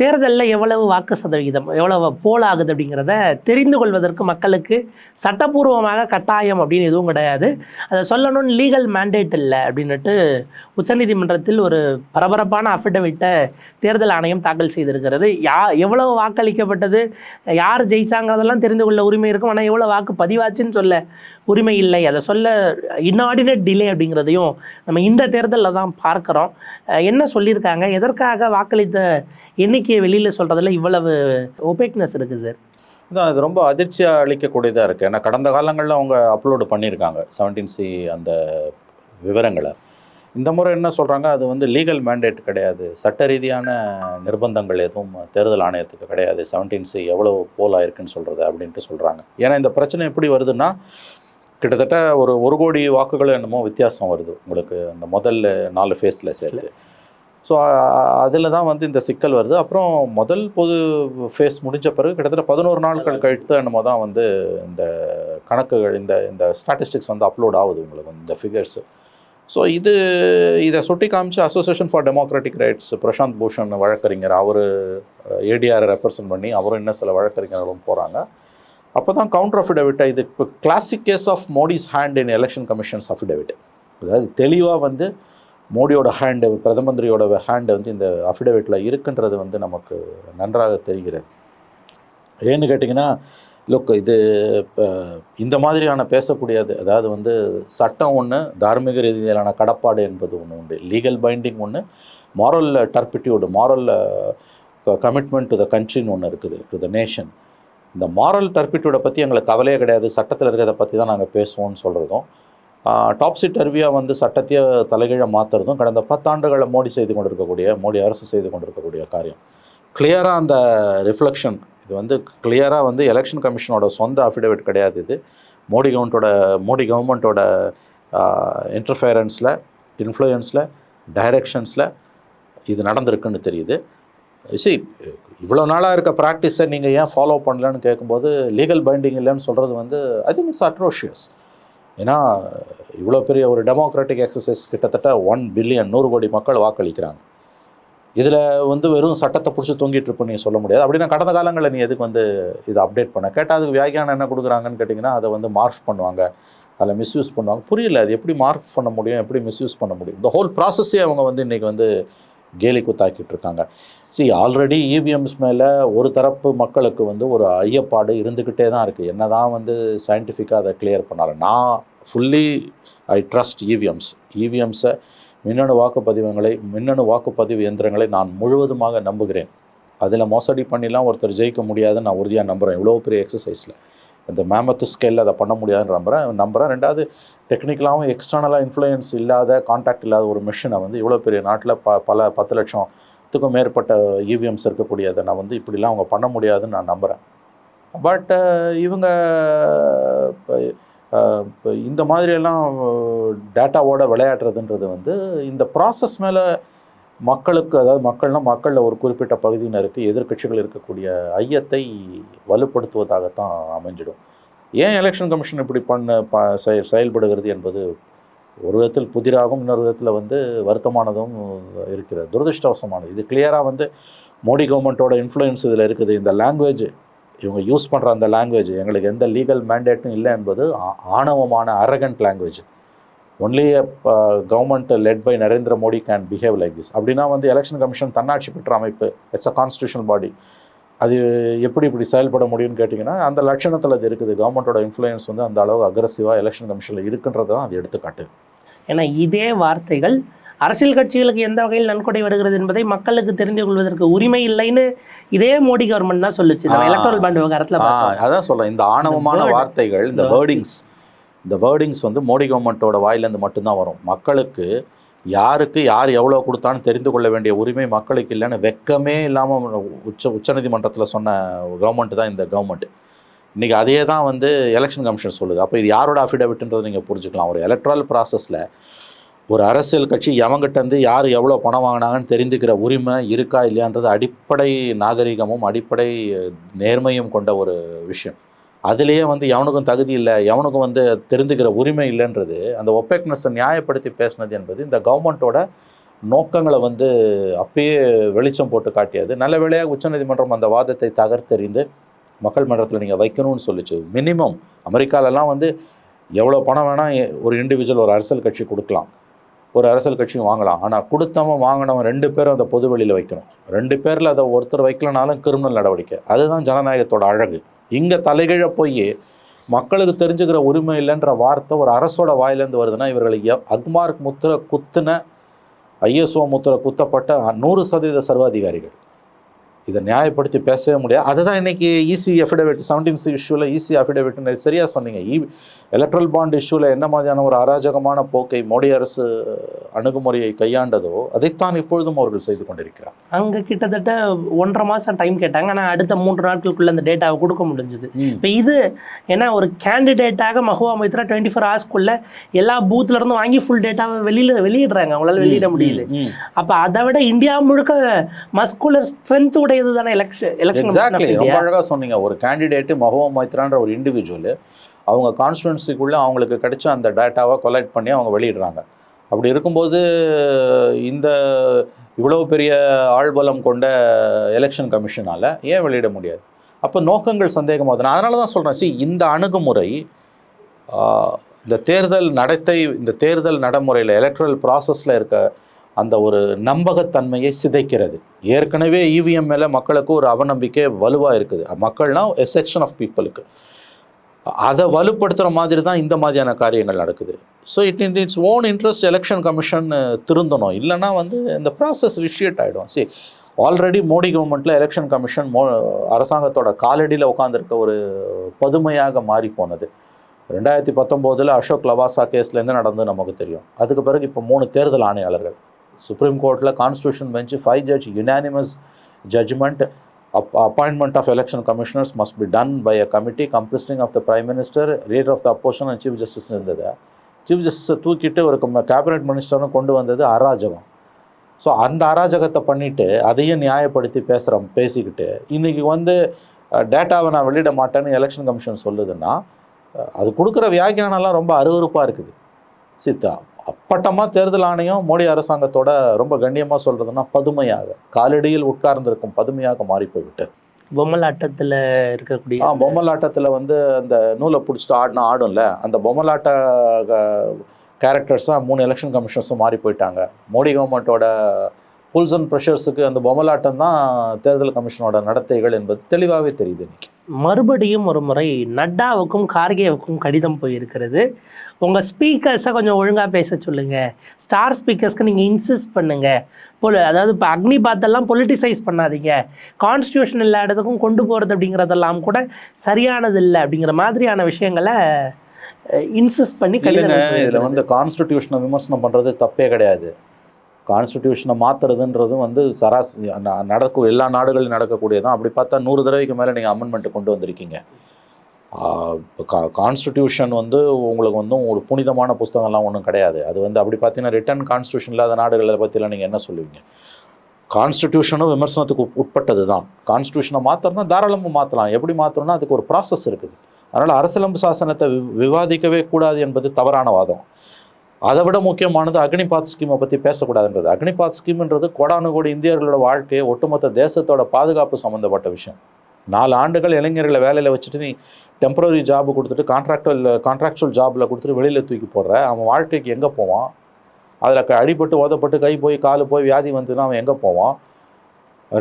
தேர்தலில் எவ்வளவு வாக்கு சதவிகிதம் எவ்வளவு போல் ஆகுது அப்படிங்கிறத தெரிந்து கொள்வதற்கு மக்களுக்கு சட்டப்பூர்வமாக கட்டாயம் அப்படின்னு எதுவும் கிடையாது. அதை சொல்லணும்னு லீகல் மேண்டேட் இல்லை அப்படின்னுட்டு உச்சநீதிமன்றத்தில் ஒரு பரபரப்பான அஃபிடவிட்டை தேர்தல் ஆணையம் தாக்கல் செய்திருக்கிறது. யா எவ்வளவு வாக்களிக்கப்பட்டது யார் ஜெயிச்சாங்கிறதெல்லாம் தெரிந்து கொள்ள உரிமை இருக்கும். ஆனால் எவ்வளோ வாக்கு பதிவாச்சுன்னு சொல்ல உரிமை இல்லை அதை சொல்ல இன்னார்டினேட் டிலே அப்படிங்கிறதையும் நம்ம இந்த தேர்தலில் தான் பார்க்குறோம். என்ன சொல்லியிருக்காங்க? எதற்காக வாக்களித்த எண்ணிக்கையை வெளியில் சொல்கிறதுல இவ்வளவு ஒபேக்னஸ் இருக்குது சார் இதுதான் அது ரொம்ப அதிர்ச்சி அளிக்கக்கூடியதாக இருக்குது ஏன்னா கடந்த காலங்களில் அவங்க அப்லோடு பண்ணியிருக்காங்க செவன்டீன் சி அந்த விவரங்களை. இந்த முறை என்ன சொல்கிறாங்க அது வந்து லீகல் மேண்டேட் கிடையாது. சட்ட ரீதியான நிர்பந்தங்கள் எதுவும் தேர்தல் ஆணையத்துக்கு கிடையாது. செவன்டீன் சி எவ்வளோ போல் இருக்குன்னு சொல்கிறது அப்படின்ட்டு சொல்கிறாங்க ஏன்னா இந்த பிரச்சனை எப்படி வருதுன்னா கிட்டத்தட்ட ஒரு ஒரு கோடி வாக்குகள் என்னமோ வித்தியாசம் வருது உங்களுக்கு அந்த முதல்ல நாலு ஃபேஸில் சேர்த்து. ஸோ அதில் தான் வந்து இந்த சிக்கல் வருது. அப்புறம் முதல் பொது ஃபேஸ் முடிஞ்ச பிறகு கிட்டத்தட்ட பதினோரு நாட்கள் கழித்து என்னமோ தான் வந்து இந்த கணக்குகள் இந்த இந்த ஸ்டாட்டிஸ்டிக்ஸ் வந்து அப்லோட் ஆகுது உங்களுக்கு இந்த ஃபிகர்ஸு ஸோ இது இதை சுட்டி காமிச்சு association for democratic rights Prashant Bhushan வழக்கறிஞர் அவர் ஏடிஆரை ரெப்ரசன்ட் பண்ணி அவரும் இன்னும் சில வழக்கறிஞர்களும் போகிறாங்க அப்போ தான் கவுண்டர் அஃபிடவிட்டை இது இப்போ classic case of Modi's hand in election commission's affidavit அதாவது தெளிவாக வந்து மோடியோட ஹேண்டு பிரதம மந்திரியோட ஹேண்டு வந்து இந்த அஃபிடவிட்டில் இருக்குன்றது வந்து நமக்கு நன்றாக தெரிகிறது. ஏன்னு கேட்டிங்கன்னா லுக் இது இப்போ இந்த மாதிரியான பேசக்கூடியது அதாவது வந்து சட்டம் ஒன்று தார்மீக ரீதியிலான கடப்பாடு என்பது ஒன்று உண்டு. லீகல் பைண்டிங் ஒன்று moral turpitude moral commitment to the கண்ட்ரின்னு ஒன்று இருக்குது டு த நேஷன் இந்த மாரல் டர்பிட்யூடை பற்றி எங்களுக்கு கவலையே கிடையாது. சட்டத்தில் இருக்கிறத பற்றி தான் நாங்கள் பேசுவோம்னு சொல்கிறதும் டாப்ஸி டர்வியாக வந்து சட்டத்தையே தலைகீழ மாற்றுறதும் கடந்த பத்தாண்டுகளை மோடி செய்து கொண்டிருக்கக்கூடிய மோடி அரசு செய்து கொண்டிருக்கக்கூடிய காரியம். கிளியராக அந்த ரிஃப்ளெக்ஷன் இது வந்து கிளியராக வந்து எலெக்ஷன் கமிஷனோட சொந்த அஃபிடவிட் கிடையாது இது. மோடி கவர்மெண்ட்டோட மோடி கவர்மெண்ட்டோட இன்டர்ஃபேரன்ஸில் இன்ஃப்ளூயன்ஸில் டைரெக்ஷன்ஸில் இது நடந்திருக்குன்னு தெரியுது. சி இவ்வளோ நாளாக இருக்க ப்ராக்டிஸை நீங்கள் ஏன் ஃபாலோ பண்ணலன்னு கேட்கும்போது லீகல் பைண்டிங் இல்லைன்னு சொல்கிறது வந்து ஐ திங்க் இட்ஸ் அட்ரோஷியஸ் ஏன்னா இவ்வளோ பெரிய ஒரு டெமோக்ராட்டிக் எக்ஸசைஸ் கிட்டத்தட்ட ஒன் பில்லியன் நூறு கோடி மக்கள் வாக்களிக்கிறாங்க. இதில் வந்து வெறும் சட்டத்தை பிடிச்சி தொங்கிட்டு இருப்போம் நீங்கள் சொல்ல முடியாது. அப்படின்னா கடந்த காலங்களில் நீ எதுக்கு வந்து இதை அப்டேட் பண்ண? கேட்டால் அதுக்கு வியாக்கியானம் என்ன கொடுக்குறாங்கன்னு கேட்டிங்கன்னா அதை வந்து மார்க் பண்ணுவாங்க. அதில் மிஸ்யூஸ் பண்ணுவாங்க. புரியல அது எப்படி மார்க் பண்ண முடியும் எப்படி மிஸ்யூஸ் பண்ண முடியும்? இந்த ஹோல் ப்ராசஸே அவங்க வந்து இன்றைக்கி வந்து கேலி குத்தாக்கிட்டு இருக்காங்க சி ஆல்ரெடி இவிஎம்ஸ் மேலே ஒரு தரப்பு மக்களுக்கு வந்து ஒரு ஐயப்பாடு இருந்துக்கிட்டே தான் இருக்குது என்ன தான் வந்து சயின்டிஃபிக்காக அதை கிளியர் பண்ணாலும். நான் ஃபுல்லி ஐ ட்ரஸ்ட் இவிஎம்ஸ் இவிஎம்ஸை மின்னணு வாக்குப்பதிவுகளை மின்னணு வாக்குப்பதிவு இயந்திரங்களை நான் முழுவதுமாக நம்புகிறேன். அதில் மோசடி பண்ணிலாம் ஒருத்தர் ஜெயிக்க முடியாதுன்னு நான் உறுதியாக நம்புகிறேன் இவ்வளோ பெரிய எக்ஸசைஸில் இந்த மேமத்து ஸ்கேலில் அதை பண்ண முடியாதுன்னு நம்புகிறேன் நம்புகிறேன் ரெண்டாவது டெக்னிக்கலாகவும் எக்ஸ்டர்னலாக இன்ஃப்ளூயன்ஸ் இல்லாத காண்டாக்ட் இல்லாத ஒரு மிஷினை வந்து இவ்வளோ பெரிய நாட்டில் ப பல பத்து லட்சத்துக்கும் மேற்பட்ட இவிஎம்ஸ் இருக்கக்கூடியதை நான் வந்து இப்படிலாம் அவங்க பண்ண முடியாதுன்னு நான் நம்புகிறேன் பட் இவங்க இப்போ இந்த மாதிரியெல்லாம் டேட்டாவோட விளையாடுறதுன்றது வந்து இந்த ப்ராசஸ் மேலே மக்களுக்கு அதாவது மக்கள்னால் மக்களில் ஒரு குறிப்பிட்ட பகுதியினருக்கு எதிர்கட்சிகள் இருக்கக்கூடிய ஐயத்தை வலுப்படுத்துவதாகத்தான் அமைஞ்சிடும். ஏன் எலெக்ஷன் கமிஷன் இப்படி பண்ண ப செயல்படுகிறது என்பது ஒரு விதத்தில் புதிராகவும் இன்னொரு விதத்தில் வந்து வருத்தமானதும் இருக்கிறது. துரதிருஷ்டவசமானது. இது கிளியராக வந்து மோடி கவர்மெண்ட்டோட இன்ஃப்ளூயன்ஸ் இதில் இருக்குது. இந்த லாங்குவேஜ் இவங்க யூஸ் பண்ணுற அந்த லாங்குவேஜ் எங்களுக்கு எந்த லீகல் மேண்டேட்டும் இல்லை என்பது ஆ- ஆணவமான arrogant language only government led by Narendra Modi can behave like this அப்படின்னா வந்து எலெக்ஷன் கமிஷன் தன்னாட்சி பெற்ற அமைப்பு. இட்ஸ் அ கான்ஸ்டியூஷனல் பாடி அது எப்படி இப்படி செயல்பட முடியும்னு கேட்டிங்கன்னா அந்த லட்சணத்தில் அது இருக்குது. கவர்மெண்ட்டோட இன்ஃப்ளூயன்ஸ் வந்து அந்த அளவு அக்ரஸிவாக எலெக்ஷன் கமிஷனில் இருக்குன்றதை தான் அது எடுத்துக்காட்டு ஏன்னா இதே வார்த்தைகள் அரசியல் கட்சிகளுக்கு எந்த வகையில் நன்கொடை வருகிறது என்பதை மக்களுக்கு தெரிந்து கொள்வதற்கு உரிமை இல்லைன்னு இதே மோடி கவர்மெண்ட் தான் சொல்லுச்சு. எலக்ட்ரல் பாண்ட் விவகாரத்தில். அதான் சொல்ல இந்த ஆணவமான வார்த்தைகள் இந்த வேர்டிங்ஸ் இந்த வேர்டிங்ஸ் வந்து மோடி கவர்மெண்ட்டோட வாயிலேருந்து மட்டும்தான் வரும். மக்களுக்கு யாருக்கு யார் எவ்வளோ கொடுத்தான்னு தெரிந்து கொள்ள வேண்டிய உரிமை மக்களுக்கு இல்லைன்னு வெக்கமே இல்லாமல் உச்ச உச்சநீதிமன்றத்தில் சொன்ன கவர்மெண்ட் தான் இந்த கவர்மெண்ட் இன்றைக்கி அதே தான் வந்து எலெக்ஷன் கமிஷன் சொல்லுது. அப்போ இது யாரோட அஃபிடவிட்ன்றதை நீங்கள் புரிஞ்சுக்கலாம். ஒரு எலக்ட்ரல் ப்ராசஸில் ஒரு அரசியல் கட்சி எவங்கிட்டேருந்து யார் எவ்வளோ பணம் வாங்கினாங்கன்னு தெரிந்துக்கிற உரிமை இருக்கா இல்லையான்றது அடிப்படை நாகரிகமும் அடிப்படை நேர்மையும் கொண்ட ஒரு விஷயம். அதுலேயே வந்து எவனுக்கும் தகுதி இல்லை எவனுக்கும் வந்து தெரிந்துக்கிற உரிமை இல்லைன்றது அந்த ஒப்பேக்னஸை நியாயப்படுத்தி பேசினது என்பது இந்த கவர்மெண்ட்டோட நோக்கங்களை வந்து அப்பயே வெளிச்சம் போட்டு காட்டியது. நல்ல வேளையாக உச்சநீதிமன்றம் அந்த வாதத்தை தகர்த்தெறிந்து மக்கள் மன்றத்தில் நீங்கள் வைக்கணும்னு சொல்லிச்சு. மினிமம் அமெரிக்காலலாம் வந்து எவ்வளோ பணம் வேணால் ஒரு இண்டிவிஜுவல் ஒரு அரசியல் கட்சி கொடுக்கலாம். ஒரு அரசியல் கட்சியும் வாங்கலாம். ஆனால் கொடுத்தவன் வாங்கினவன் ரெண்டு பேரும் அந்த பொது வெளியில் வைக்கணும். ரெண்டு பேரில் அதை ஒருத்தர் வைக்கலனாலும் கிரிமினல் நடவடிக்கை. அதுதான் ஜனநாயகத்தோட அழகு. இங்கே தலைகீழ போய் மக்களுக்கு தெரிஞ்சுக்கிற உரிமை இல்லைன்ற வார்த்தை ஒரு அரசோட வாயிலேருந்து வருதுன்னா இவர்களை எ- அக்மார்க் முத்திரை குத்துன ஐஎஸ்ஓ முத்திரை குத்தப்பட்ட நூறு சதவீத சர்வாதிகாரிகள். இதை நியாயப்படுத்தி பேசவே முடியாது. அதுதான் இன்னைக்கு E EC affidavit seventeen C இஷ்யூவில் EC அஃபிடவிட்னு சரியாக சொன்னீங்க. இ எலக்ட்ரல் பாண்ட் இஷ்யூவில் என்ன மாதிரியான ஒரு அராஜகமான போக்கை மோடி அரசு அணுகுமுறையை கையாண்டதோ அதைத்தான் இப்பொழுதும் அவர்கள் செய்து கொண்டிருக்கிறார். அங்கே கிட்டத்தட்ட ஒன்றரை மாதம் டைம் கேட்டாங்க. ஆனால் அடுத்த மூன்று நாட்களுக்குள்ள அந்த டேட்டாவை கொடுக்க முடிஞ்சது. இப்போ இது ஏன்னா ஒரு கேண்டிடேட்டாக மஹுவா மைத்ரா டுவெண்ட்டி ஃபோர் ஹவர்ஸ்க்குள்ள எல்லா பூத்ல இருந்து வாங்கி ஃபுல் டேட்டாவை வெளியில வெளியிடுறாங்க. அவங்களால வெளியிட முடியுது. அப்போ அதை விட இந்தியா முழுக்க மஸ்குலர் ஸ்ட்ரென்த் உடையது தானே எலெக்ஷன் எக்ஸாக்ட்லி ரொம்ப எலெக்ஷன் அழகாக சொன்னீங்க. ஒரு கேண்டிடேட்டு மஹுவா மைத்ரான்ற ஒரு இண்டிவிஜுவல் அவங்க கான்ஸ்டுவன்சிக்குள்ளே அவங்களுக்கு கிடைச்ச அந்த டேட்டாவை கொலெக்ட் பண்ணி அவங்க வெளியிடுறாங்க. அப்படி இருக்கும்போது இந்த இவ்வளோ பெரிய ஆள்பலம் கொண்ட எலெக்ஷன் கமிஷனால் ஏன் வெளியிட முடியாது? அப்போ நோக்கங்கள் சந்தேகமாகுது நான் அதனால தான் சொல்கிறேன் சி இந்த அணுகுமுறை இந்த தேர்தல் நடத்தை இந்த தேர்தல் நடைமுறையில் எலக்ட்ரல் ப்ராசஸில் இருக்க அந்த ஒரு நம்பகத்தன்மையை சிதைக்கிறது. ஏற்கனவே இவிஎம் மேலே மக்களுக்கு ஒரு அவநம்பிக்கை வலுவாக இருக்குது. மக்கள்னால் எ செக்ஷன் ஆஃப் பீப்புளுக்கு அதை வலுப்படுத்துகிற மாதிரி தான் இந்த மாதிரியான காரியங்கள் நடக்குது. So it in its own interest election commission திருந்தணும். இல்லைன்னா வந்து இந்த ப்ராசஸ் விஷியேட் ஆகிடும் சரி ஆல்ரெடி மோடி கவர்மெண்ட்டில் எலெக்ஷன் கமிஷன் மோ அரசாங்கத்தோட காலடியில் உட்காந்துருக்க ஒரு பதுமையாக மாறி போனது. ரெண்டாயிரத்தி பத்தொம்போதில் அசோக் லவாசா கேஸில் என்ன நமக்கு தெரியும். அதுக்கு பிறகு இப்போ மூணு தேர்தல் ஆணையாளர்கள். சுப்ரீம் கோர்ட்டில் constitution bench five judge unanimous judgment up appointment of election commissioners must be done by a committee comprising of the prime minister leader of the opposition and chief justice இருந்தது. சீஃப் ஜஸ்டிஸை தூக்கிட்டு ஒரு cabinet மினிஸ்டரும் கொண்டு வந்தது அராஜகம். So அந்த அராஜகத்தை பண்ணிவிட்டு அதையும் நியாயப்படுத்தி பேசுகிறோம் பேசிக்கிட்டு இன்றைக்கி வந்து டேட்டாவை நான் வெளியிட மாட்டேன்னு எலெக்ஷன் கமிஷன் சொல்லுதுன்னா அது கொடுக்குற வியாக்கியானம்லாம் ரொம்ப அருவருப்பாக இருக்குது. சித்தா அப்பட்டமாக தேர்தல் ஆணையம் மோடி அரசாங்கத்தோட ரொம்ப கண்ணியமாக சொல்கிறதுனா பதுமையாக காலடியில் உட்கார்ந்திருக்கும் பதுமையாக மாறி போய்விட்டு பொம்மலாட்டத்தில் இருக்கக்கூடிய ஆ பொம்மலாட்டத்தில் வந்து அந்த நூலை பிடிச்சிட்டு ஆடினா ஆடும்ல அந்த பொம்மலாட்ட கேரக்டர்ஸாக மூணு எலெக்ஷன் கமிஷனர்ஸும் மாறி போயிட்டாங்க மோடி கவர்மெண்ட்டோட புல்ஸ் அண்ட் ப்ரெஷர்ஸுக்கு அந்த பொம்மலாட்டம் தான் தேர்தல் கமிஷனோட நடத்தைகள் என்பது தெளிவாகவே தெரியுது இன்னைக்கு. மறுபடியும் ஒரு முறை நட்டாவுக்கும் கார்கேவுக்கும் கடிதம் போயிருக்கிறது. உங்கள் ஸ்பீக்கர்ஸை கொஞ்சம் ஒழுங்காக பேச சொல்லுங்க. ஸ்டார் ஸ்பீக்கர்ஸ்க்கு நீங்கள் இன்சிஸ்ட் பண்ணுங்க. பொல் அதாவது இப்போ அக்னி பாத்தெல்லாம் பொலிட்டிசைஸ் பண்ணாதீங்க. கான்ஸ்டியூஷன் எல்லா இடத்துக்கும் கொண்டு போகிறது அப்படிங்கிறதெல்லாம் கூட சரியானது இல்லை அப்படிங்கிற மாதிரியான விஷயங்களை இன்சிஸ்ட் பண்ணி கடிதம் இதில். வந்து கான்ஸ்டிடியூஷனை விமர்சனம் பண்ணுறது தப்பே கிடையாது. கான்ஸ்டிடியூஷனை மாற்றுறதுன்றதும் வந்து சராசரி நடக்கும் எல்லா நாடுகளிலும் நடக்கக்கூடியதான் அப்படி பார்த்தா நூறு தடவைக்கு மேலே நீங்கள் அமெண்ட்மெண்ட்டு கொண்டு வந்திருக்கீங்க. கான்ஸ்டிடியூஷன் வந்து உங்களுக்கு வந்து ஒரு புனிதமான புஸ்தகம்லாம் ஒன்றும் கிடையாது. அது வந்து அப்படி பார்த்தீங்கன்னா ரிட்டன் கான்ஸ்டியூஷன் இல்லாத நாடுகளை பற்றிலாம் நீங்கள் என்ன சொல்லுவீங்க? கான்ஸ்டியூஷனும் விமர்சனத்துக்கு உட்பட்டது தான் கான்ஸ்டியூஷனை மாற்றணும்னா தாராளமாக மாற்றலாம் எப்படி மாற்றணும்னா அதுக்கு ஒரு ப்ராசஸ் இருக்குது. அதனால் அரசியலமைப்பு சாசனத்தை வி- விவாதிக்கவே கூடாது என்பது தவறான வாதம். அதை விட முக்கியமானது அக்னிபாத் ஸ்கீமை பற்றி பேசக்கூடாதுன்றது. அக்னிபாத் ஸ்கீம்ன்றது கோடானு கோடி இந்தியர்களோட வாழ்க்கையை ஒட்டுமொத்த தேசத்தோட பாதுகாப்பு சம்மந்தப்பட்ட விஷயம். நாலு ஆண்டுகள் இளைஞர்களை வேலையில் வச்சுட்டு நீ டெம்பரரி ஜாப் கொடுத்துட்டு கான்ட்ராக்டுவல் கான்ட்ராக்சுவல் ஜாபில் கொடுத்துட்டு வெளியில் தூக்கி போடுற. அவன் வாழ்க்கைக்கு எங்கே போவான்? அதில் அடிபட்டு உதப்பட்டு கை போய் காலு போய் வியாதி வந்ததுன்னா அவன் எங்கே போவான்?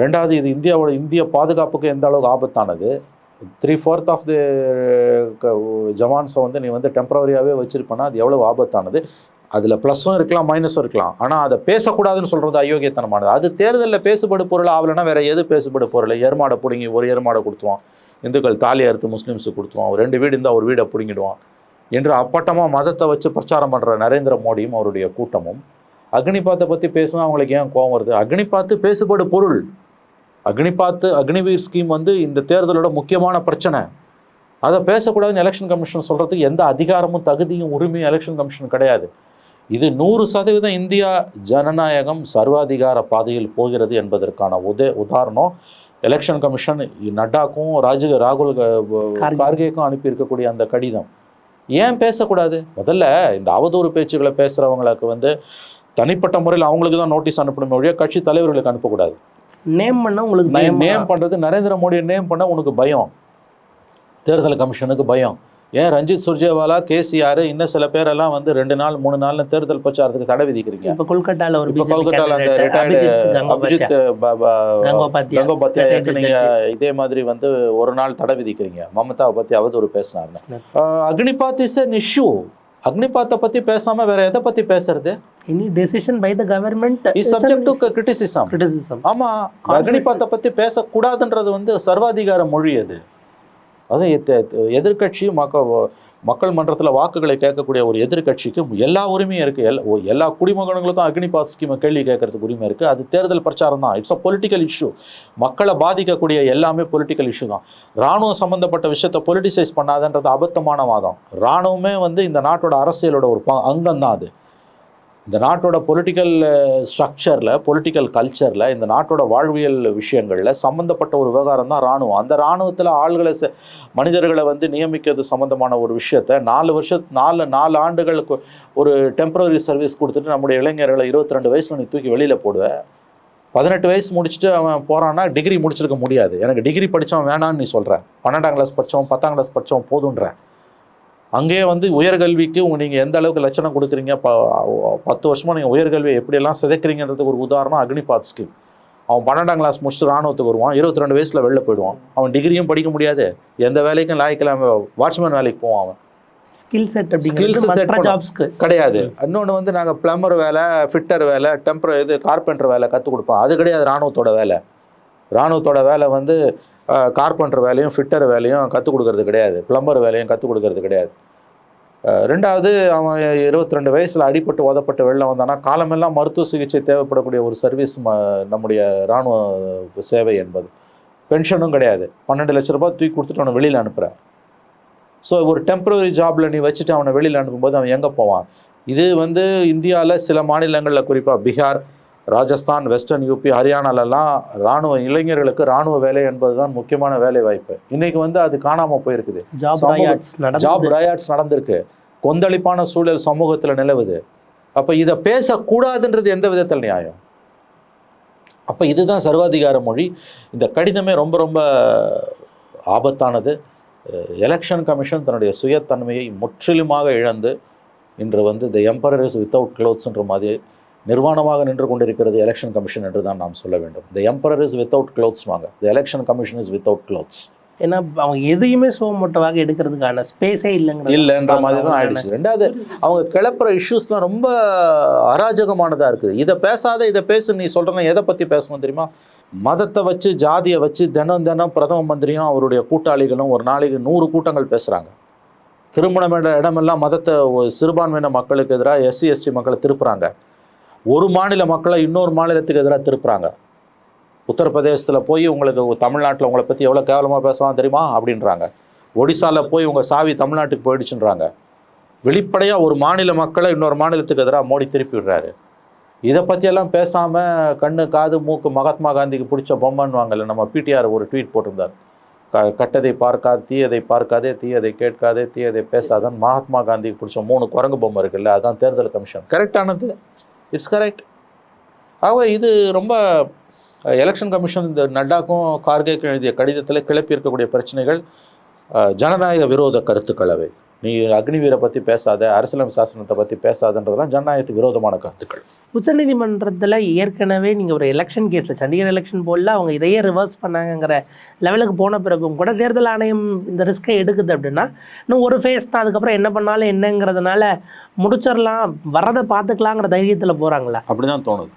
ரெண்டாவது இது இந்தியாவோட இந்திய பாதுகாப்புக்கு எந்த அளவுக்கு ஆபத்தானது? த்ரீ ஃபோர்த் ஆஃப் தி ஜவான்ஸை வந்து நீ வந்து டெம்பரவரியாகவே வச்சுருப்பேன்னா அது எவ்வளோ ஆபத்தானது? அதில் ப்ளஸ்ஸும் இருக்கலாம் மைனஸும் இருக்கலாம். ஆனால் அதை பேசக்கூடாதுன்னு சொல்கிறது அயோக்கியத்தனமானது. அது தேர்தலில் பேசுபடு பொருள் ஆகலைன்னா வேறு எது பேசுபடு பொருள்? எருமாடை பிடுங்கி ஒரு எருமாடை கொடுத்துவான் இந்துக்கள் தாலி அறுத்து முஸ்லீம்ஸுக்கு கொடுத்துவான் ஒரு ரெண்டு வீடு இருந்தால் ஒரு வீடை பிடுங்கிடுவான். என்று அப்பட்டமாக மதத்தை வச்சு பிரச்சாரம் பண்ணுற நரேந்திர மோடியும் அவருடைய கூட்டமும் அக்னிபாத்தை பற்றி பேசுனா அவங்களுக்கு ஏன் கோவம் வருது? அக்னிபாத்து பேசுபடு பொருள். அக்னிபாத்து அக்னிவீர் ஸ்கீம் வந்து இந்த தேர்தலோட முக்கியமான பிரச்சனை. அதை பேசக்கூடாதுன்னு எலெக்ஷன் கமிஷன் சொல்கிறதுக்கு எந்த அதிகாரமும் தகுதியும் உரிமையும் எலெக்ஷன் கமிஷன் கிடையாது. இது நூறு சதவீதம் இந்தியா ஜனநாயகம் சர்வாதிகார பாதையில் போகிறது என்பதற்கான உதே உதாரணம். எலெக்ஷன் கமிஷன் நட்டாக்கும் ராஜு ராகுல். கார்கேக்கும் அனுப்பி இருக்கக்கூடிய அந்த கடிதம். ஏன் பேசக்கூடாது? முதல்ல இந்த அவதூறு பேச்சுகளை பேசுறவங்களுக்கு வந்து தனிப்பட்ட முறையில் அவங்களுக்கு தான் நோட்டீஸ் அனுப்பணுமே ஒழிய கட்சி தலைவர்களுக்கு அனுப்பக்கூடாது. நேம் பண்ண உங்களுக்கு நேம் பண்றது நரேந்திர மோடியை நேம் பண்ண உனக்கு பயம். தேர்தல் கமிஷனுக்கு பயம். ஏன் ரஞ்சித் சுர்ஜேவாலா கேசிஆர் இன்னும் சில பேரெல்லாம் வந்து ரெண்டு நாள் மூணு நாள்னு தேர்தல் பிரச்சாரத்துக்கு தடை விதிக்கிறீங்க. இப்ப கொல்கட்டால ஒரு இப்ப BJP கொல்கட்டால அந்த ரிட்டையர்டு அபிஜித் கங்கோபாத்யா- அபிஜித் ப- ப- கங்கோபாத்யா கங்கோபாத்யாவுக்கு retired நீங்க judge. இதே மாதிரி வந்து ஒரு நாள் தடை விதிக்கிறீங்க? மமதாவை பத்தி அவதூறு uh Agnipath is an issue அக்னிபாத்தை பத்தி பேசாம வேற எதை பத்தி பேசுறது? Any decision by the government is subject to criticism criticism ஆமா அக்னிபாத்தை பத்தி பேசக்கூடாதுன்றது வந்து சர்வாதிகார மொழி அது. அது எதிர்கட்சியும் மக்கள் மக்கள் மன்றத்தில் வாக்குகளை கேட்கக்கூடிய ஒரு எதிர்க்கட்சிக்கு எல்லா உரிமையும் இருக்குது எல்லா ஓ- எல்லா குடிமகன்களுக்கும் அக்னிபாத் ஸ்கீமை கேள்வி கேட்கறதுக்கு உரிமை இருக்குது அது தேர்தல் பிரச்சாரம் தான். இட்ஸ் அ பொலிட்டிக்கல் இஷ்யூ மக்களை பாதிக்கக்கூடிய எல்லாமே பொலிட்டிக்கல் இஷ்யூ தான். ராணுவம் சம்மந்தப்பட்ட விஷயத்தை பொலிட்டிசைஸ் பண்ணாதன்றது அபத்தமான வாதம். ராணுவமே வந்து இந்த நாட்டோட அரசியலோட ஒரு ப அங்கம் தான் அது. இந்த நாட்டோட பொலிட்டிக்கல் ஸ்ட்ரக்சரில் பொலிட்டிக்கல் கல்ச்சரில் இந்த நாட்டோட வாழ்வியல் விஷயங்களில் சம்மந்தப்பட்ட ஒரு விவகாரம் தான் ராணுவம் அந்த ராணுவத்தில் ஆள்களை ச மனிதர்களை வந்து நியமிக்கிறது சம்மந்தமான ஒரு விஷயத்த நாலு வருஷ நாலு நாலு ஆண்டுகளுக்கு ஒரு டெம்பரரி சர்வீஸ் கொடுத்துட்டு நம்முடைய இளைஞர்களை இருபத்தி ரெண்டு வயசில் நீ தூக்கி வெளியில் போடுவேன் பதினெட்டு வயசு முடிச்சுட்டு அவன் போகிறான்னா டிகிரி முடிச்சிருக்க முடியாது. எனக்கு டிகிரி படித்தவன் வேணான்னு நீ சொல்கிறேன் பன்னெண்டாம் கிளாஸ் படித்தவன் பத்தாம் கிளாஸ் படித்தவன் போதுன்றேன் அங்கேயே வந்து உயர்கல்விக்கு நீங்கள் எந்த அளவுக்கு லட்சணம் கொடுக்குறீங்க? ப பத்து வருஷமாக நீங்கள் உயர்கல்வியை எப்படியெல்லாம் சிதைக்கிறீங்கிறதுக்கு ஒரு உதாரணம் அக்னிபாத் ஸ்கீம் அவன் பன்னெண்டாம் கிளாஸ் முடிச்சுட்டு ராணுவத்துக்கு வருவான். இருபத்தி ரெண்டு வயசில் வெளில போயிடுவான். அவன் டிகிரியும் படிக்க முடியாது. எந்த வேலைக்கும் லாய்க்கலாம் வாட்ச்மேன் வேலைக்கு போவான் அவன். Skill set. ஜாப்ஸ்க்கு கிடையாது. இன்னொன்று வந்து நாங்கள் பிளம்பர் வேலை ஃபிட்டர் வேலை டெம்பர் இது கார்பெண்டர் வேலை கற்றுக் கொடுப்போம். அது கிடையாது ராணுவத்தோட வேலை. ராணுவத்தோட வேலை வந்து கார்பெண்டர் வேலையும் ஃபிட்டர் வேலையும் கற்றுக் கொடுக்கறது கிடையாது. பிளம்பர் வேலையும் கற்றுக் கொடுக்கறது கிடையாது. ரெண்டாவது அவன் இருபத்தி ரெண்டு வயசில் அடிபட்டு உதப்பட்டு வெளில வந்தானா காலமெல்லாம் மருத்துவ சிகிச்சை தேவைப்படக்கூடிய ஒரு சர்வீஸ் ம நம்முடைய இராணுவ சேவை என்பது. பென்ஷனும் கிடையாது. பன்னெண்டு லட்ச ரூபாய் தூக்கி கொடுத்துட்டு அவனை வெளியில் அனுப்புகிறேன் ஸோ ஒரு டெம்பரரி ஜாபில் நீ வச்சுட்டு அவனை வெளியில் அனுப்பும்போது அவன் எங்கே போவான்? இது வந்து இந்தியாவில் சில மாநிலங்களில் குறிப்பாக பீகார் ராஜஸ்தான் வெஸ்டர்ன் யூபி ஹரியானாலெல்லாம் ராணுவ இளைஞர்களுக்கு ராணுவ வேலை என்பது தான் முக்கியமான வேலை வாய்ப்பு. இன்னைக்கு வந்து அது காணாமல் போயிருக்குது. ஜாப் ராயாட்ஸ் நடந்து ஜாப் ரயாட்ஸ் நடந்திருக்கு. கொந்தளிப்பான சூழல் சமூகத்தில் நிலவுது. அப்போ இதை பேசக்கூடாதுன்றது எந்த விதத்தில் நியாயம்? அப்போ இதுதான் சர்வாதிகார மொழி. இந்த கடிதமே ரொம்ப ரொம்ப ஆபத்தானது. எலெக்ஷன் கமிஷன் தன்னுடைய சுயத்தன்மையை முற்றிலுமாக இழந்து இன்று வந்து த எம்பரர் இஸ் வித்தவுட் க்ளோத்ஸ்ன்ற மாதிரி நிர்வாணமாக நின்று கொண்டிருக்கிறது எலெக்ஷன் கமிஷன் என்று தான் நாம் சொல்ல வேண்டும். The emperor is without clothes வாங்க. The election commission is without clothes ஏன்னா அவங்க எதையுமே சோமோட்டவாக எடுக்கிறதுக்கான ஸ்பேஸே இல்லைங்கிற இல்லைன்ற மாதிரி தான் ஆயிடுச்சு. ரெண்டாவது அவங்க கிளப்புற இஷ்யூஸ்லாம் ரொம்ப அராஜகமானதாக இருக்குது. இதை பேசாத இதை பேசு நீ சொல்கிறன எதை பற்றி பேசணும் தெரியுமா? மதத்தை வச்சு ஜாதியை வச்சு தினம் தினம் பிரதம மந்திரியும் அவருடைய கூட்டாளிகளும் ஒரு நாளைக்கு நூறு கூட்டங்கள் பேசுகிறாங்க திருமணம் என்ற இடமெல்லாம் மதத்தை சிறுபான்மையின மக்களுக்கு எதிராக எஸ்சி எஸ்டி மக்களை திருப்புறாங்க. ஒரு மாநில மக்களை இன்னொரு மாநிலத்துக்கு எதிராக திருப்புறாங்க. உத்தரப்பிரதேசத்தில் போய் உங்களுக்கு தமிழ்நாட்டில் உங்களை பற்றி எவ்வளோ கேவலமாக பேசலாம் தெரியுமா? அப்படின்றாங்க. ஒடிசாவில் போய் உங்கள் சாவி தமிழ்நாட்டுக்கு போயிடுச்சுன்றாங்க. வெளிப்படையாக ஒரு மாநில மக்களை இன்னொரு மாநிலத்துக்கு எதிராக மோடி திருப்பி விடுறாரு இதை பற்றியெல்லாம் பேசாமல் கண்ணு காது மூக்கு மகாத்மா காந்திக்கு பிடிச்ச பொம்மைன்னுவாங்கல்ல நம்ம பிடிஆர் ஒரு ட்வீட் போட்டிருந்தார். க கட்டதை பார்க்காது தீயதை பார்க்காதே தீயதை கேட்காதே தீயதை பேசாதன்னு மகாத்மா காந்திக்கு பிடிச்ச மூணு குரங்கு பொம்மை இருக்குல்ல அதான் தேர்தல் கமிஷன். கரெக்டானது. இட்ஸ் கரெக்ட் ஆக இது ரொம்ப எலெக்ஷன் கமிஷன் இந்த நட்டாக்கும் கார்கேக்கும் எழுதிய கடிதத்தில் கிளப்பி இருக்கக்கூடிய பிரச்சனைகள் ஜனநாயக விரோத கருத்துக்கள் அவை. நீ அக்னிவீரை பற்றி பேசாத அரசியலமைப்பு சாசனத்தை பற்றி பேசாதன்றதெல்லாம் ஜனநாயகத்துக்கு விரோதமான கருத்துக்கள். உச்சநீதிமன்றத்தில் ஏற்கனவே நீங்கள் ஒரு எலெக்ஷன் கேஸில் சண்டிகர் எலெக்ஷன் போடல அவங்க இதையே ரிவர்ஸ் பண்ணாங்கங்கிற லெவலுக்கு போன பிறகும் கூட தேர்தல் ஆணையம் இந்த ரிஸ்க்கை எடுக்குது அப்படின்னா இன்னும் ஒரு ஃபேஸ் தான். அதுக்கப்புறம் என்ன பண்ணாலும் என்னங்கிறதுனால முடிச்சிடலாம் வரதை பார்த்துக்கலாங்கிற தைரியத்தில் போகிறாங்களா அப்படி தான் தோணுது.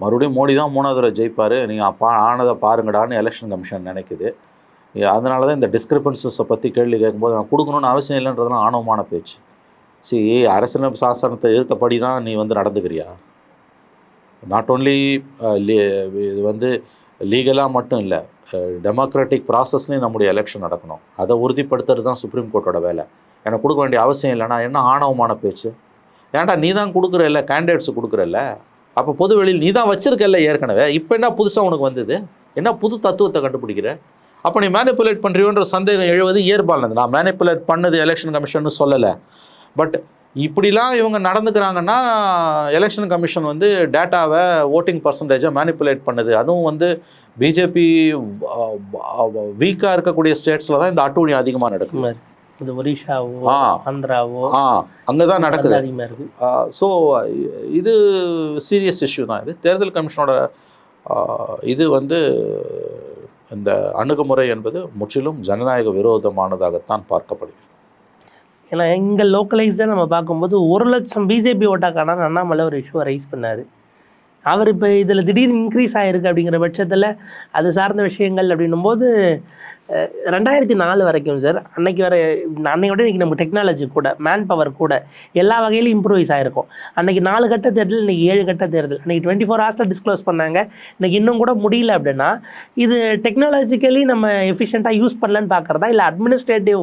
மறுபடியும் மோடி தான் மூணாவது ஜெயிப்பார். நீங்கள் பா ஆனதை பாருங்கடான்னு எலெக்ஷன் கமிஷன் நினைக்குது. அதனால தான் இந்த டிஸ்கிரிபன்சஸை பற்றி கேள்வி கேட்கும்போது நான் கொடுக்கணும்னு அவசியம் இல்லைன்றதுலாம் ஆணவமான பேச்சு. சி அரசியலமைப்பு சாசனத்தை இருக்கப்படி தான் நீ வந்து நடந்துக்கிறியா? நாட் ஓன்லி இது வந்து லீகலாக மட்டும் இல்லை டெமோக்ராட்டிக் ப்ராசஸ்லேயும் நம்முடைய எலெக்ஷன் நடக்கணும். அதை உறுதிப்படுத்துறது தான் சுப்ரீம் கோர்ட்டோட வேலை. எனக்கு கொடுக்க வேண்டிய அவசியம் இல்லைனா என்ன ஆணவமான பேச்சு? ஏன்டா நீ தான் கொடுக்குற இல்லை கேண்டிடேட்ஸ் கொடுக்குறல்ல? அப்போ பொதுவெளியில் நீ தான் வச்சிருக்கல்ல ஏற்கனவே இப்போ என்ன புதுசாக உனக்கு வந்தது? என்ன புது தத்துவத்தை கண்டுபிடிக்கிற? அப்போ நீ மேனிப்புலேட் பண்ணுறியோன்ற சந்தேகம் எழுவது இயல்பானது நான் மேனிப்புலேட் பண்ணது எலெக்ஷன் கமிஷன் சொல்லலை. பட் இப்படிலாம் இவங்க நடந்துக்கிறாங்கன்னா எலெக்ஷன் கமிஷன் வந்து டேட்டாவை ஓட்டிங் பர்சன்டேஜை மேனிப்புலேட் பண்ணுது. அதுவும் வந்து பிஜேபி வீக்காக இருக்கக்கூடிய ஸ்டேட்ஸில் தான் இந்த அட்டூழியம் அதிகமாக நடக்குது. மாதிரி. இந்த ஒரிஷாவோ. ஆந்திராவோ ஆ. அங்கே தான் நடக்குது. அதிகமாக இருக்கு. ஸோ இது சீரியஸ் இஷ்யூ தான் இது. தேர்தல் கமிஷனோட இது வந்து இந்த அணுகுமுறை என்பது முற்றிலும் ஜனநாயக விரோதமானதாகத்தான் பார்க்கப்படுகிறது. ஏன்னா எங்கள் லோக்கலைஸை நம்ம பார்க்கும்போது ஒரு லட்சம் பிஜேபி ஓட்டாக்கான அண்ணாமலை ஒரு இஷ்யூவை ரைஸ் பண்ணார். அவர் இப்போ இதில் திடீர்னு இன்க்ரீஸ் ஆகிருக்கு அப்படிங்கிற பட்சத்தில் அது சார்ந்த விஷயங்கள் அப்படின்னும் போது ரெண்டாயிரத்தி நாலு வரைக்கும் சார் அன்னைக்கு வர அன்னையோட இன்னைக்கு நம்ம டெக்னாலஜி கூட மேன் பவர் கூட எல்லா வகையிலும் இம்ப்ரூவைஸ் ஆகிருக்கும் அன்னைக்கு நாலு கட்ட தேர்தல் இன்னைக்கு ஏழு கட்ட தேர்தல். அன்னைக்கு டுவெண்ட்டி ஃபோர் ஹவர்ஸில் டிஸ்க்ளோஸ் பண்ணாங்க. இன்னைக்கு இன்னும் கூட முடியல அப்படின்னா இது டெக்னாலஜிக்கலி நம்ம எஃபிஷியண்ட்டாக யூஸ் பண்ணலன்னு பார்க்குறதா இல்லை அட்மினிஸ்ட்ரேட்டிவ்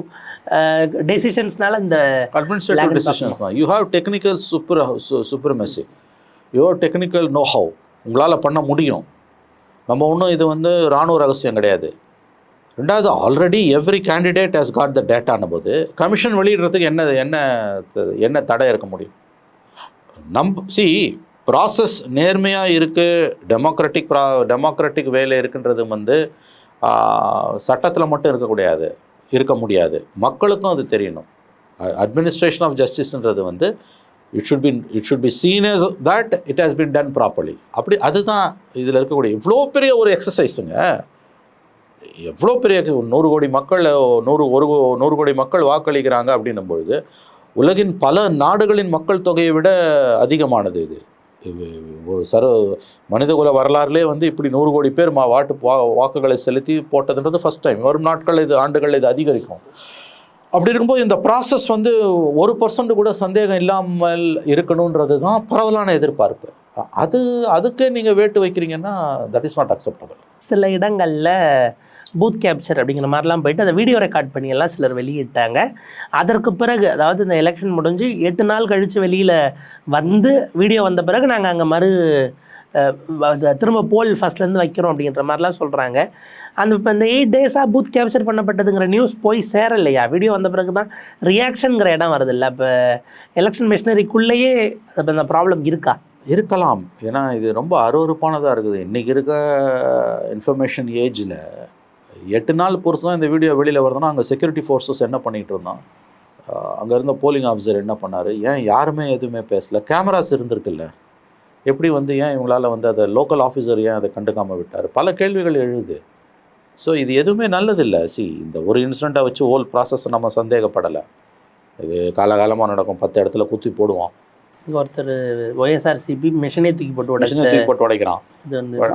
டெசிஷன்ஸ்னால இந்த அட்மினிஸ்ட்ரேட்டிவ் டெசிஷன்ஸ் தான். You have technical super supremacy you have technical know how உங்களால் பண்ண முடியும். நம்ம ஒன்றும் இது வந்து இராணுவ ரகசியம் கிடையாது. ரெண்டாவது already every candidate has got the டேட்டான போது கமிஷன் வெளியிடுறதுக்கு என்ன என்ன என்ன தடை இருக்க முடியும்? நம் சி ப்ராசஸ் நேர்மையாக இருக்குது டெமோக்ராட்டிக் ப்ரா டெமோக்ராட்டிக் வேலை இருக்குன்றது வந்து சட்டத்தில் மட்டும் இருக்கக்கூடாது இருக்க முடியாது. மக்களுக்கும் அது தெரியணும். அட்மினிஸ்ட்ரேஷன் ஆஃப் ஜஸ்டிஸ்ன்றது வந்து it should been it should be seen that it has been done properly அப்படி அதுதான் இதில் இருக்கக்கூடிய இவ்வளோ பெரிய ஒரு எக்ஸசைஸுங்க எவ்வளோ பெரிய நூறு கோடி மக்கள் நூறு ஒரு கோ- நூறு கோடி மக்கள் வாக்களிக்கிறாங்க அப்படின்னும் பொழுது உலகின் பல நாடுகளின் மக்கள் தொகையை விட அதிகமானது இது. சர மனிதகுல வரலாறுலே வந்து இப்படி நூறு கோடி பேர் மா வாட்டு வா வாக்குகளை செலுத்தி போட்டதுன்றது ஃபஸ்ட் டைம் வரும் நாட்கள் இது ஆண்டுகள் இது அதிகரிக்கும். அப்படி இருக்கும்போது இந்த ப்ராசஸ் வந்து ஒரு பர்சன்ட் கூட சந்தேகம் இல்லாமல் இருக்கணுன்றது தான் பரவலான எதிர்பார்ப்பு. அது அதுக்கே நீங்கள் வேட்டு வைக்கிறீங்கன்னா தட் இஸ் நாட் அக்செப்டபிள் சில இடங்களில் பூத் கேப்சர் அப்படிங்கிற மாதிரிலாம் போயிட்டு அதை வீடியோ ரெக்கார்ட் பண்ணி எல்லாம் சிலர் வெளியிட்டாங்க. அதற்கு பிறகு அதாவது இந்த எலெக்ஷன் முடிஞ்சு எட்டு நாள் கழித்து வெளியில் வந்து வீடியோ வந்த பிறகு நாங்கள் அங்கே மறு திரும்ப போல் ஃபஸ்ட்லேருந்து வைக்கிறோம் அப்படின்ற மாதிரிலாம் சொல்கிறாங்க அந்த இப்போ இந்த எயிட் டேஸாக பூத் கேப்சர் பண்ணப்பட்டதுங்கிற நியூஸ் போய் சேரலையா? வீடியோ வந்த பிறகு தான் ரியாக்ஷனுங்கிற இடம் வருது இல்லை இப்போ எலெக்ஷன் மிஷினரிக்குள்ளேயே அப்போ இந்த ப்ராப்ளம் இருக்கா? இருக்கலாம். ஏன்னா இது ரொம்ப அருவறுப்பானதாக இருக்குது. இன்றைக்கி இருக்க இன்ஃபர்மேஷன் ஏஜில் எட்டு நாள் பொறுத்து தான் இந்த வீடியோ வெளியில் வருதுன்னா அங்கே செக்யூரிட்டி ஃபோர்ஸஸ் என்ன பண்ணிகிட்டு இருந்தான்? அங்கே இருந்த போலிங் ஆஃபீஸர் என்ன பண்ணார்? ஏன் யாருமே எதுவுமே பேசல? கேமராஸ் இருந்திருக்குல்ல. எப்படி வந்து ஏன் இவங்களால வந்து அதை லோக்கல் ஆஃபீஸர் ஏன் அதை கண்டுக்காமல் விட்டார்? பல கேள்விகள் எழுது. ஸோ இது எதுவுமே நல்லதில்லை. சி இந்த ஒரு இன்சிடெண்ட்டை வச்சு ஹோல் ப்ராசஸ் நம்ம சந்தேகப்படலை. இது காலகாலமாக நடக்கும். பத்து இடத்துல குத்தி இங்க ஒருத்தர் ஒய்எஸ்ஆர்சிபி மிஷினே தூக்கி போட்டு மிஷினை தூக்கி போட்டு உடைக்கிறான்.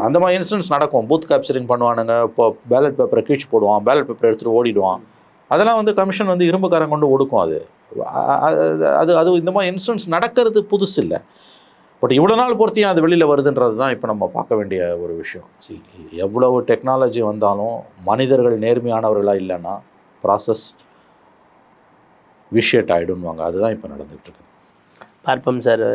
அந்த மாதிரி இன்சிடென்ட்ஸ் நடக்கும். பூத் கேப்சரிங் பண்ணுவானுங்க. இப்போ பேலட் பேப்பரை கீழ்ச்சி போடுவான். பேலட் பேப்பர் எடுத்துகிட்டு ஓடிடுவான். அதெல்லாம் வந்து கமிஷன் வந்து இரும்புக்காரன் கொண்டு ஒடுக்கும் அது. அது அது இந்த மாதிரி இன்சிடென்ட்ஸ் நடக்கிறது புதுசு இல்லை. பட் இவ்வளோ நாள் பொறுத்தியும் அது வெளியில் வருதுன்றது தான் இப்போ நம்ம பார்க்க வேண்டிய ஒரு விஷயம். சி எவ்வளவு டெக்னாலஜி வந்தாலும் மனிதர்கள் நேர்மையானவர்களாக இல்லைன்னா ப்ராசஸ் விஷயட் ஆகிடும்வாங்க அதுதான் இப்போ நடந்துகிட்டு இருக்கு பார்ப்போம் சார்.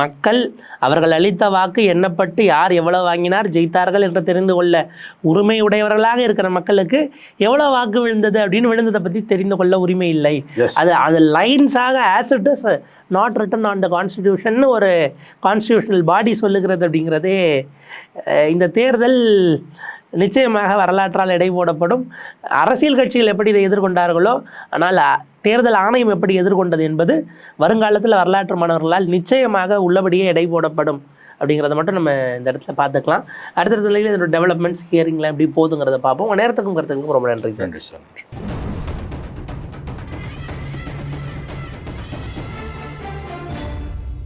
மக்கள் அவர்கள் அளித்த வாக்கு எண்ணப்பட்டு யார் எவ்வளவு வாங்கினார் ஜெயித்தார்கள் என்று தெரிந்து கொள்ள உரிமை உடையவர்களாக இருக்கிற மக்களுக்கு எவ்வளவு வாக்கு விழுந்தது அப்படின்னு விழுந்ததை பற்றி தெரிந்து கொள்ள உரிமை இல்லை. அது அது லைன்ஸாக as it is not written on the constitution ஒரு கான்ஸ்டிடியூஷனல் பாடி சொல்லுகிறது அப்படிங்கிறதே இந்த தேர்தல் நிச்சயமாக வரலாற்றால் எடை போடப்படும். அரசியல் கட்சிகள் எப்படி இதை எதிர்கொண்டார்களோ ஆனால் தேர்தல் ஆணையம் எப்படி எதிர்கொண்டது என்பது வருங்காலத்தில் வரலாற்று மாணவர்களால் நிச்சயமாக உள்ளபடியே எடை போடப்படும் அப்படிங்கிறத மட்டும் நம்ம இந்த இடத்துல பார்த்துக்கலாம். அடுத்த நிலையில் இதோட டெவலப்மெண்ட்ஸ் ஹியரிங்லாம் எப்படி போதுங்கிறத பார்ப்போம். நேரத்துக்கும் கருத்துக்கும் ரொம்ப நன்றி நன்றி சார்.